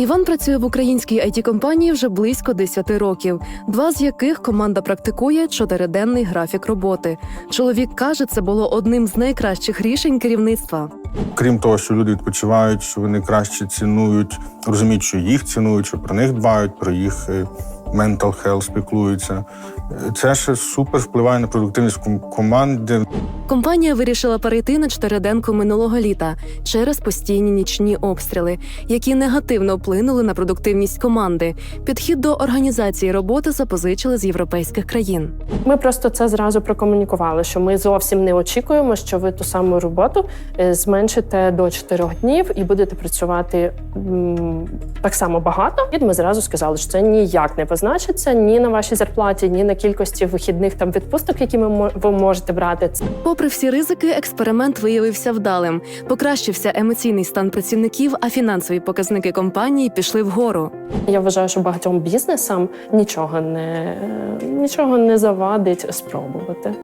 Іван працює в українській it компанії вже близько 10 років, два з яких команда практикує чотириденний графік роботи. Чоловік каже, це було одним з найкращих рішень керівництва. Крім того, що люди відпочивають, що вони краще цінують, розуміють, що їх цінують, що про них дбають, про їх mental health спілкуються. Е, Це ще супер впливає на продуктивність команди. Компанія вирішила перейти на чотириденку минулого літа через постійні нічні обстріли, які негативно вплинули на продуктивність команди. Підхід до організації роботи запозичили з європейських країн. Ми просто це зразу прокомунікували, що ми зовсім не очікуємо, що ви ту саму роботу е, зменшите до 4 днів і будете працювати м, так само багато. І ми зразу сказали, що це ніяк не позначиться ні на вашій зарплаті, ні на кількості вихідних там відпусток, які ми ви можете брати. Попри всі ризики, експеримент виявився вдалим. Покращився емоційний стан працівників, а фінансові показники компанії пішли вгору. Я вважаю, що багатьом бізнесам нічого не нічого не завадить спробувати.